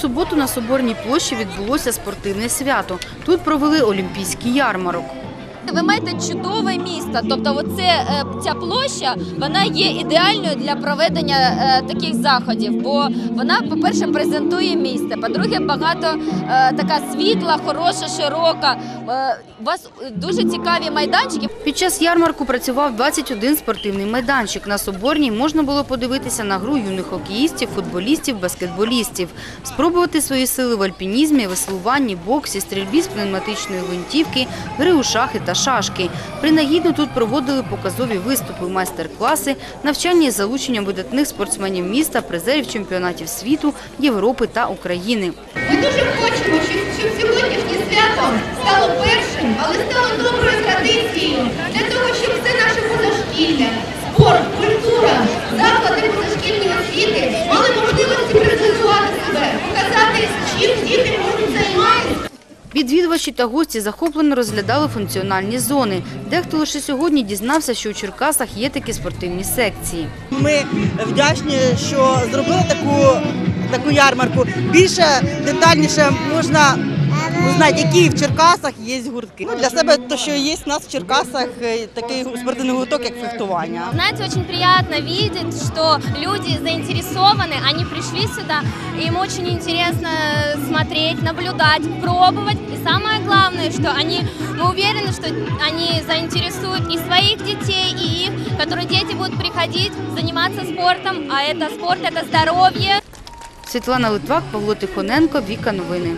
Суботу на Соборній площі відбулося спортивне свято. Тут провели олімпійський ярмарок. Ви маєте чудове місто. Тобто, оце, е, ця площа вона є ідеальною для проведення е, таких заходів, бо вона, по-перше, презентує місто. По-друге, багато е, така світла, хороша, широка. Е, у вас дуже цікаві майданчики. Під час ярмарку працював 21 спортивний майданчик. На Соборній можна було подивитися на гру юних хокеїстів, футболістів, баскетболістів, спробувати свої сили в альпінізмі, веслуванні, боксі, стрільбі з пневматичної гвинтівки, гри у шахи та шашки. Принагідно тут проводили показові виступи, майстер-класи, навчання із залученням видатних спортсменів міста, призерів чемпіонатів світу, Європи та України. Ми дуже хочемо, щоб, сьогоднішнє свято стало першим, але стало доброю традицією для того, щоб все наше позашкілля, спорт, культура, заклади позашкільної освіти мали можливості презентувати себе, показати, чим діти. Відвідувачі та гості захоплено розглядали функціональні зони. Дехто лише сьогодні дізнався, що у Черкасах є такі спортивні секції. Ми вдячні, що зробили таку, таку ярмарку. Більше детальніше можна узнати, які в Черкасах є гуртки. Ну, для себе те, що є у нас в Черкасах е, такий спортивний гурток, як фехтування. Знаете, очень приятно видеть, что люди заинтересованы, они пришли сюда, им очень интересно смотреть, наблюдать, пробовать. И самое главное, что они, мы уверены, что они заинтересуют и своих детей, и их, которые дети будут приходить, заниматься спортом, а это спорт, это здоровье. Світлана Литвак, Павло Тихоненко, Віка Новини.